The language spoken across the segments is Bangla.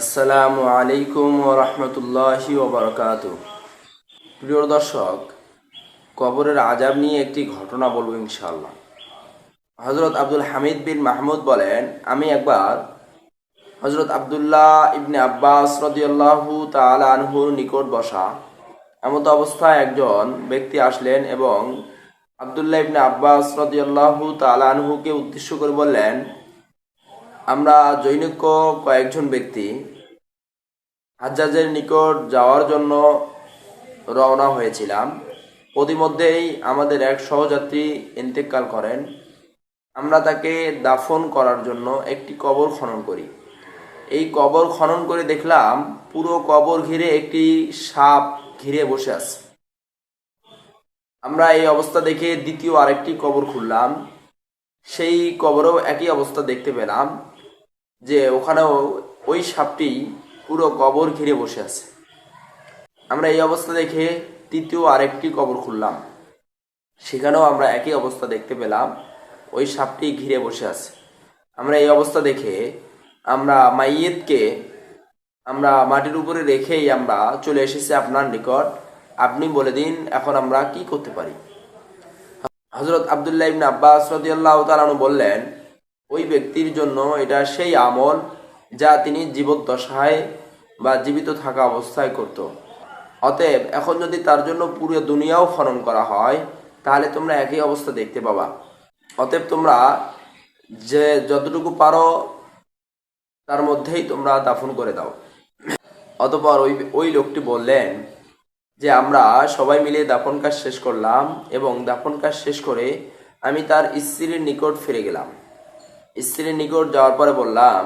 আসসালামু আলাইকুম রহমতুল্লাহি ওবরকাত প্রিয় দর্শক, কবরের আজাব নিয়ে একটি ঘটনা বলব ইনশাল্লাহ হজরত আব্দুল হামিদ বিন মাহমুদ বলেন, আমি একবার হজরত আবদুল্লাহ ইবনে আব্বাস রদিয়াল্লাহু তাআলা আনহুর নিকট বসা এমত অবস্থায় একজন ব্যক্তি আসলেন এবং আবদুল্লাহ ইবনে আব্বাস রদিয়াল্লাহু তাআলা আনহুকে উদ্দেশ্য করে বললেন আমরা জৈনিক কয়েকজন ব্যক্তি হাজ্জাজের নিকট যাওয়ার জন্য রওনা হয়েছিলাম। প্রতিমধ্যেই আমাদের এক সহযাত্রী ইন্তেকাল করেন। আমরা তাকে দাফন করার জন্য একটি কবর খনন করি। এই কবর খনন করে দেখলাম পুরো কবর ঘিরে একটি সাপ ঘিরে বসে আছে। আমরা এই অবস্থা দেখে দ্বিতীয় আরেকটি কবর খুললাম। সেই কবরেও একই অবস্থা দেখতে পেলাম। যে ওখানেও ওই সাপটি পুরো কবর ঘিরে বসে আছে। আমরা এই অবস্থা দেখে তৃতীয় আরেকটি কবর খুললাম। সেখানেও আমরা একই অবস্থা দেখতে পেলাম, ওই সাপটি ঘিরে বসে আছে। আমরা এই অবস্থা দেখে আমরা মাইয়েতকে আমরা মাটির উপরে রেখেই আমরা চলে এসেছি আপনার নিকট। আপনি বলে দিন, এখন আমরা কি করতে পারি? হজরত আবদুল্লাহ ইবনে আব্বাস রদিয়াল্লাহ তালানু বললেন ওই ব্যক্তির জন্য এটা সেই আমল যা তিনি জীবদ্দশায় বা জীবিত থাকা অবস্থায় করত। অতএব এখন যদি তার জন্য পুরো দুনিয়াও খনন করা হয়, তাহলে তোমরা একই অবস্থা দেখতে পাবা। অতএব তোমরা যে যতটুকু পারো, তার মধ্যেই তোমরা দাফন করে দাও। অতপর ওই ওই লোকটি বললেন যে, আমরা সবাই মিলে দাফন কাজ শেষ করলাম এবং দাফন কাজ শেষ করে আমি তার স্ত্রীর নিকট ফিরে গেলাম। স্ত্রীর নিকট যাওয়ার পরে বললাম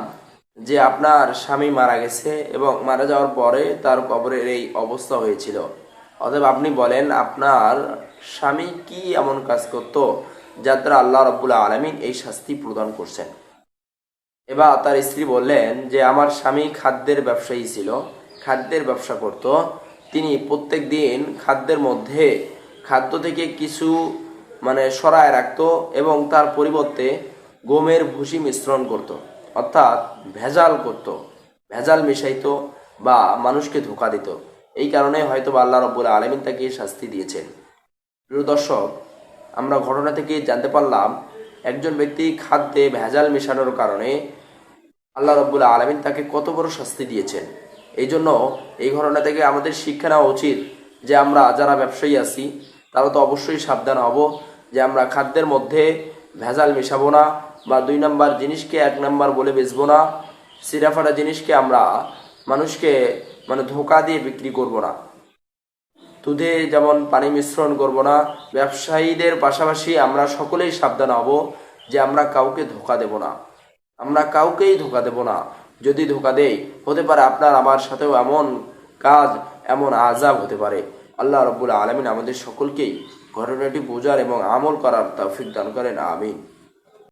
যে আপনার স্বামী মারা গেছে এবং মারা যাওয়ার পরে তার কবরের এই অবস্থা হয়েছিল। অতএব আপনি বলেন, আপনার স্বামী কি এমন কাজ করত যার দ্বারা আল্লাহ রব্বুল্লা আলমিন এই শাস্তি প্রদান করছেন? এবার তার স্ত্রী বললেন যে, আমার স্বামী খাদ্যের ব্যবসায়ী ছিল, খাদ্যের ব্যবসা করত। তিনি প্রত্যেক দিন খাদ্যের মধ্যে খাদ্য থেকে কিছু মানে সরায় রাখত এবং তার পরিবর্তে গমের ভুসি মিশ্রণ করত। অর্থাৎ ভেজাল করত। ভেজাল মিশাইতো বা মানুষকে ধোকা দিত এই কারণে হয়তো বা আল্লাহ রব্বুল আলমিন তাকে শাস্তি দিয়েছেন প্রিয় দর্শক, আমরা ঘটনা থেকে জানতে পারলাম, একজন ব্যক্তি খাদ্যে ভেজাল মেশানোর কারণে আল্লাহ রব্বুল আলমিন তাকে কত বড় শাস্তি দিয়েছেন এই জন্য এই ঘটনা থেকে আমাদের শিক্ষা নেওয়া উচিত যে আমরা যারা ব্যবসায়ী আছি, তারা তো অবশ্যই সাবধান হব যে আমরা খাদ্যের মধ্যে ভেজাল মেশাবো না বা দুই নাম্বার জিনিসকে এক নাম্বার বলে বেচবো না, সিরাফাটা জিনিসকে আমরা মানুষকে মানে ধোকা দিয়ে বিক্রি করব না। দুধে যেমন পানি মিশ্রণ করব না, ব্যবসায়ীদের পাশাপাশি আমরা সকলেই সাবধান হব যে আমরা কাউকে ধোকা দেব না। আমরা কাউকেই ধোকা দেব না। যদি ধোকা দেই, হতে পারে আপনার, আমার সাথেও এমন কাজ, এমন আজাব হতে পারে। আল্লাহ রব্বুল আলমিন আমাদের সকলকেই ঘটনাটি বোঝার এবং আমল করার তৌফিক দান করেন, আমিন।